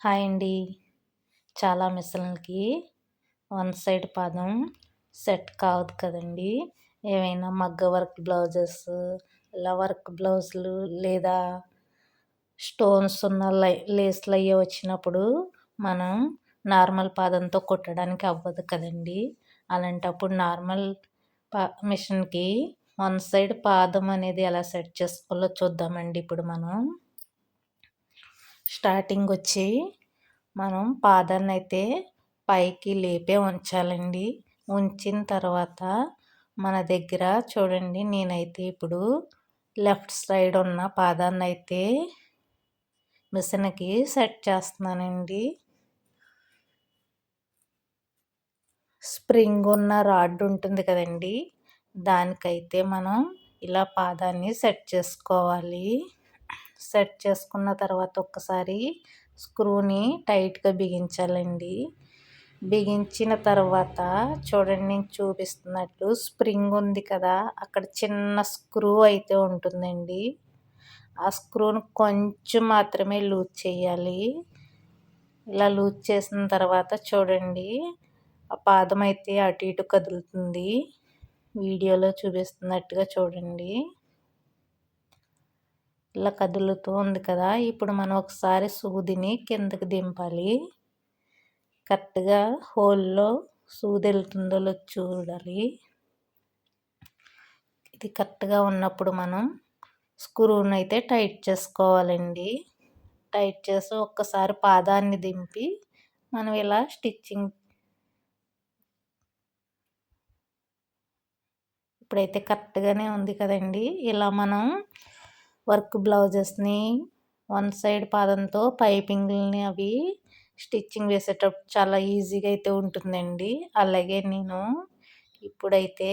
Hi అండి. చాలా మిషన్లకి వన్ సైడ్ పాదం సెట్ కావద్దు కదండి. ఏమైనా మగ్గ వర్క్ బ్లౌజెస్ ఇలా వర్క్ బ్లౌజులు లేదా స్టోన్స్ ఉన్న లై లేస్లు అయ్యి వచ్చినప్పుడు మనం నార్మల్ పాదంతో కుట్టడానికి అవ్వదు కదండి. అలాంటప్పుడు నార్మల్ పా మిషన్కి వన్ సైడ్ పాదం అనేది ఎలా సెట్ చేసుకోవాలో చూద్దామండి ఇప్పుడు మనం. స్టార్టింగ్ వచ్చి మనం పాదాన్ని అయితే పైకి లేపే ఉంచాలండి. ఉంచిన తర్వాత మన దగ్గర చూడండి నేనైతే ఇప్పుడు లెఫ్ట్ సైడ్ ఉన్న పాదాన్ని అయితే మిషన్కి సెట్ చేస్తున్నానండి. స్ప్రింగ్ ఉన్న రాడ్ ఉంటుంది కదండి దానికైతే మనం ఇలా పాదాన్ని సెట్ చేసుకోవాలి. సెట్ చేసుకున్న తర్వాత ఒక్కసారి స్క్రూని టైట్గా బిగించాలండి. బిగించిన తర్వాత చూడండి నేను చూపిస్తున్నట్లు స్ప్రింగ్ ఉంది కదా అక్కడ చిన్న స్క్రూ అయితే ఉంటుందండి. ఆ స్క్రూని కొంచెం మాత్రమే లూజ్ చేయాలి. ఇలా లూజ్ చేసిన తర్వాత చూడండి ఆ పాదం అయితే అటు ఇటు కదులుతుంది. వీడియోలో చూపిస్తున్నట్టుగా చూడండి. ఇలా కదులుతూ ఉంది కదా ఇప్పుడు మనం ఒకసారి సూదిని కిందకి దింపాలి. కరెక్ట్గా హోల్లో సూది వెళ్తుందో చూడాలి. ఇది కరెక్ట్గా ఉన్నప్పుడు మనం స్క్రూని అయితే టైట్ చేసుకోవాలండి. టైట్ చేసి ఒక్కసారి పాదాన్ని దింపి మనం ఇలా స్టిచ్చింగ్ ఇప్పుడైతే కరెక్ట్గానే ఉంది కదండి. ఇలా మనం వర్క్ బ్లౌజెస్ని వన్ సైడ్ పాదంతో పైపింగ్ని అవి స్టిచ్చింగ్ వేసేటప్పుడు చాలా ఈజీగా అయితే ఉంటుందండి. అలాగే నేను ఇప్పుడైతే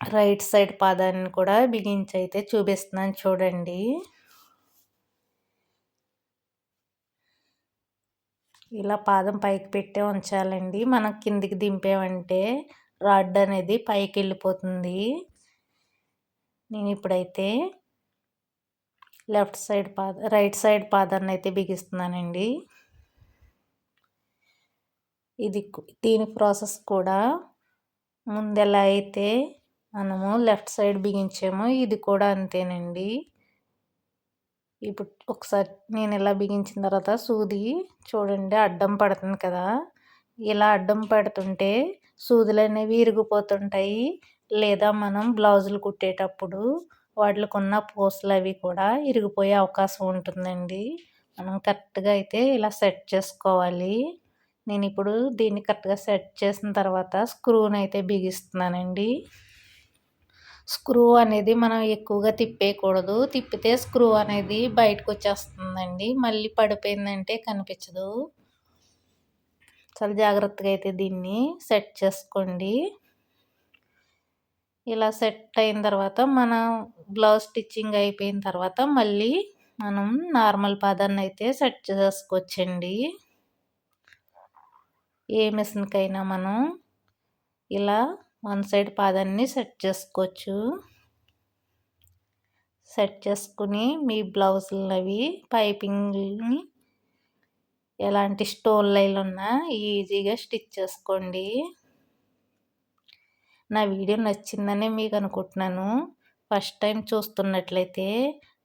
రైట్ సైడ్ పాదాన్ని కూడా బిగించి అయితే చూపిస్తున్నాను చూడండి. ఇలా పాదం పైకి పెట్టే ఉంచాలండి. మనం కిందికి దింపేమంటే రాడ్ అనేది పైకి వెళ్ళిపోతుంది నేను ఇప్పుడైతే లెఫ్ట్ సైడ్ పాద రైట్ సైడ్ పాదాన్ని అయితే బిగిస్తున్నానండి. ఇది దీని ప్రాసెస్ కూడా ముందెలా అయితే మనము లెఫ్ట్ సైడ్ బిగించామో ఇది కూడా అంతేనండి. ఇప్పుడు ఒకసారి నేను ఇలా బిగించిన తర్వాత సూది చూడండి అడ్డం పడుతుంది కదా. ఇలా అడ్డం పడుతుంటే సూదులు అనేవి ఇరిగిపోతుంటాయి. లేదా మనం బ్లౌజులు కుట్టేటప్పుడు వాటికి ఉన్న పూసలు అవి కూడా ఇరిగిపోయే అవకాశం ఉంటుందండి. మనం కరెక్ట్గా అయితే ఇలా సెట్ చేసుకోవాలి. నేను ఇప్పుడు దీన్ని కరెక్ట్గా సెట్ చేసిన తర్వాత స్క్రూని అయితే బిగిస్తున్నానండి. స్క్రూ అనేది మనం ఎక్కువగా తిప్పేయకూడదు. తిప్పితే స్క్రూ అనేది బయటకు వచ్చేస్తుందండి. మళ్ళీ పడిపోయిందంటే కనిపించదు. చాలా జాగ్రత్తగా అయితే దీన్ని సెట్ చేసుకోండి. ఇలా సెట్ అయిన తర్వాత మన బ్లౌజ్ స్టిచ్చింగ్ అయిపోయిన తర్వాత మళ్ళీ మనం నార్మల్ పాదాన్ని అయితే సెట్ చేసుకోవచ్చండి. ఏ మిషన్కైనా మనం ఇలా వన్ సైడ్ పాదాన్ని సెట్ చేసుకోవచ్చు. సెట్ చేసుకుని మీ బ్లౌజులు అవి పైపింగ్ని ఎలాంటి స్టోన్ లైన్లు ఉన్నా ఈజీగా స్టిచ్ చేసుకోండి. నా వీడియో నచ్చిందనే మీకు అనుకుంటున్నాను ఫస్ట్ టైం చూస్తున్నట్లయితే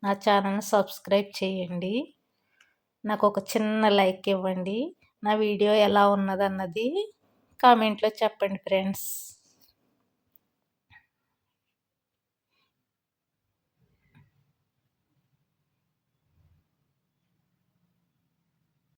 నా ఛానల్ని సబ్స్క్రైబ్ చేయండి. నాకు ఒక చిన్న లైక్ ఇవ్వండి. నా వీడియో ఎలా ఉన్నదన్నది కామెంట్లో చెప్పండి ఫ్రెండ్స్.